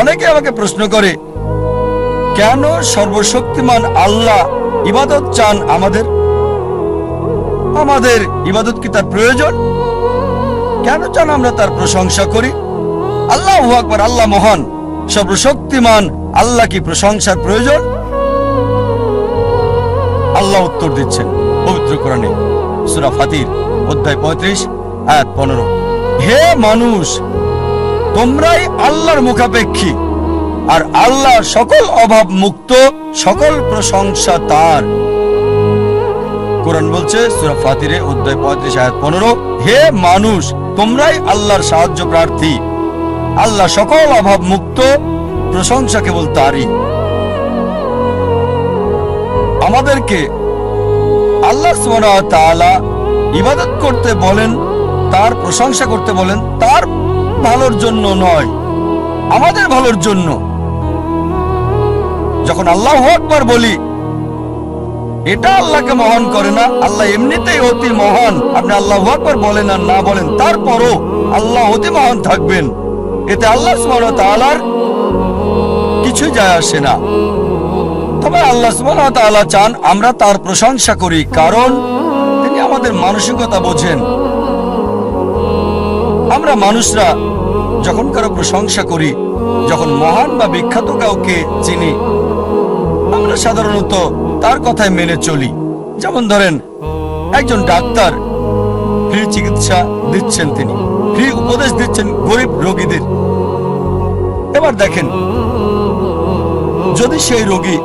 অনেকে আমাকে প্রশ্ন করে, কেন সর্বশক্তিমান আল্লাহ ইবাদত চান আমাদের? আমাদের ইবাদত কি তার প্রয়োজন? কেন চান আমরা তার প্রশংসা করি? আল্লাহ আকবার, আল্লাহ মহান। সর্বশক্তিমান আল্লাহ কি প্রশংসার প্রয়োজন? আল্লাহ উত্তর দিচ্ছেন পবিত্র কোরআনে। সূরা ফাতির, অধ্যায় পঁয়ত্রিশ, আয়াত পনেরো। হে মানুষ তোমরাই আল্লাহর মুখাপেক্ষী। আর আল্লাহ সকল অভাব মুক্ত সকল প্রশংসা তার। কোরআন বলছে, সূরা ফাতিরে অধ্যায় পঁয়ত্রিশ, আয়াত পনেরো, হে মানুষ, তোমরাই আল্লাহর সাহায্য প্রার্থী। আল্লাহ সকল অভাব মুক্ত প্রশংসা কেবল তারই। আমাদেরকে আল্লাহ তাআলা ইবাদত করতে বলেন, তার প্রশংসা করতে বলেন, তার ভালোর জন্য নয়, আমাদের ভালোর জন্য। যখন আল্লাহ আকবার বলি, এটা আল্লাহকে মহান করে না, আল্লাহ এমনিতেই অতি মহান। আপনি আল্লাহ আকবার বলেন আর না বলেন, তারপরও আল্লাহ অতি মহান থাকবেন। এতে আল্লাহ তাআলার কিছু যায় আসে না। তবে আল্লাহ তাআলা চান আমরা তার প্রশংসা করি, কারণ তিনি আমাদের মানসিকতা বোঝেন। আমরা মানুষরা যখন কারও প্রশংসা করি, যখন মহান বা বিখ্যাত কাউকে চিনি, আমরা সাধারণত তার কথায় মেনে চলি। যেমন ধরেন, একজন ডাক্তার ফ্রি চিকিৎসা দিচ্ছেন তিনি, ফ্রি উপদেশ দিচ্ছেন গরিব রোগীদের। এবার দেখেন, যদি সেই রোগী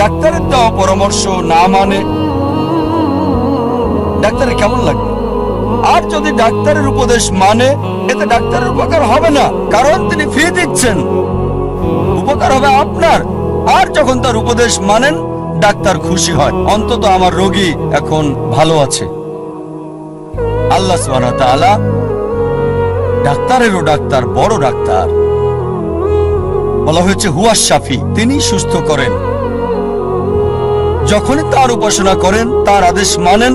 ডাক্তারের দেওয়া পরামর্শ না মানে ডাক্তারের কেমন লাগবে? আর যদি ডাক্তারের উপদেশ মানে এতে ডাক্তারের উপকার হবে না, কারণ তিনি ফি দিচ্ছেন। উপকার হবে আপনার। আর যখন তার উপদেশ মানেন, ডাক্তার খুশি হয়। অন্তত আমার রোগী এখন ভালো আছে। আল্লাহ ডাক্তারেরও ডাক্তার, বড় ডাক্তার। বলা হয়েছে, হুয়া শাফি তিনি সুস্থ করেন। যখনই তার উপাসনা করেন, তার আদেশ মানেন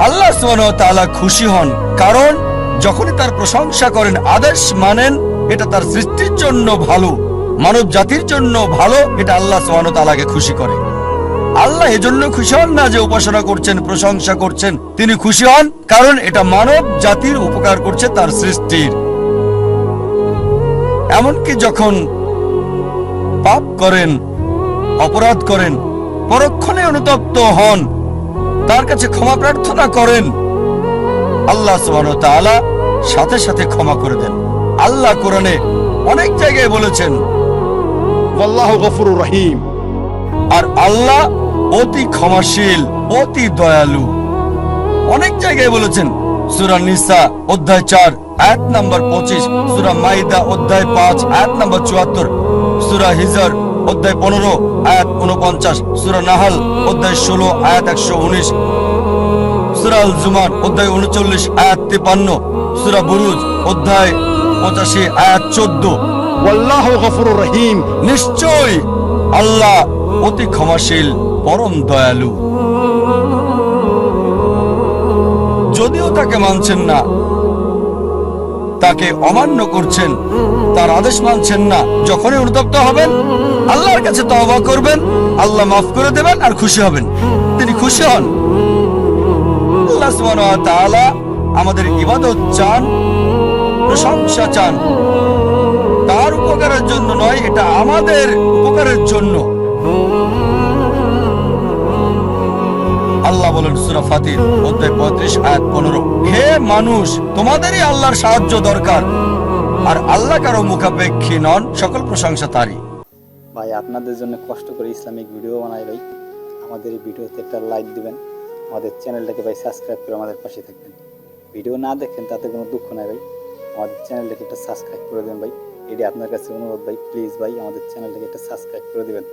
আল্লাহ তাআলা খুশি হন। কারণ যখনই তার প্রশংসা করেন, আদেশ মানেন, এটা তার সৃষ্টির জন্য ভালো, মানব জাতির জন্য ভালো, এটা আল্লাহ তাআলাকে খুশি করে। আল্লাহ এজন্য খুশি হন না যে উপাসনা করছেন, প্রশংসা করছেন, তিনি খুশি হন, কারণ এটা মানব জাতির উপকার করছে তার সৃষ্টির। এমনকি যখন পাপ করেন, অপরাধ করেন পরক্ষণে অনুতপ্ত হন তার কাছে ক্ষমা প্রার্থনা করেন। আল্লাহ সাথে সাথে ক্ষমা করে দেন। আল্লাহ কোরআনে অনেক জায়গায় বলেছেন রহিম। আর আল্লাহ অতি ক্ষমাশীল অতি দয়ালু। অনেক জায়গায় বলেছেন সুরা নিসা অধ্যায় চার এক নম্বর পঁচিশ সুরা মাইদা অধ্যায় পাঁচ এক নম্বর চুয়াত্তর সুরা হিজর অধ্যায় পনেরো আয়াত উনপঞ্চাশ সুরা নাহাল অধ্যায় ষোলো আয়াত একশো উনিশ। সুরা আল জুমান অধ্যায় উনচল্লিশ আয়াত তিপান্ন। সুরা বুরুজ অধ্যায় পঁচাশি আয়াত চোদ্দ। ওয়াল্লাহ গফুর রহিম। নিশ্চয় আল্লাহ অতি ক্ষমাশীল পরম দয়ালু। যদিও তাকে মানছেন না তাকে অমান্য করছেন। তার আদেশ মানছেন না। যখনই অনুতপ্ত হবেন, আল্লাহর কাছে তওবা করবেন, আল্লাহ মাফ করে দেবেন আর খুশি হবেন। তিনি খুশি হন। আমাদের ইবাদত চান, প্রশংসা চান। তার উপকারের জন্য নয়, এটা আমাদের উপকারের জন্য। বলেন সূরা ফাতির অধ্যায় 35 আয়াত 15 হে মানুষ, তোমাদেরই আল্লাহর সাহায্য দরকার। আর আল্লাহ কারও মুখাপেক্ষী নন, সকল প্রশংসা তারই। ভাই, আপনাদের জন্য কষ্ট করে ইসলামিক ভিডিও বানাই ভাই। আমাদের এই ভিডিওতে একটা লাইক দিবেন। আমাদের চ্যানেলটাকে ভাই সাবস্ক্রাইব করে আমাদের পাশে থাকবেন। ভিডিও না দেখেন তাতে কোনো দুঃখ নাই ভাই। আমাদের চ্যানেলটাকে একটা সাবস্ক্রাইব করে দেবেন ভাই। এটি আপনার কাছে অনুরোধ ভাই, প্লিজ ভাই আমাদের চ্যানেলটাকে একটা সাবস্ক্রাইব করে দেবেন।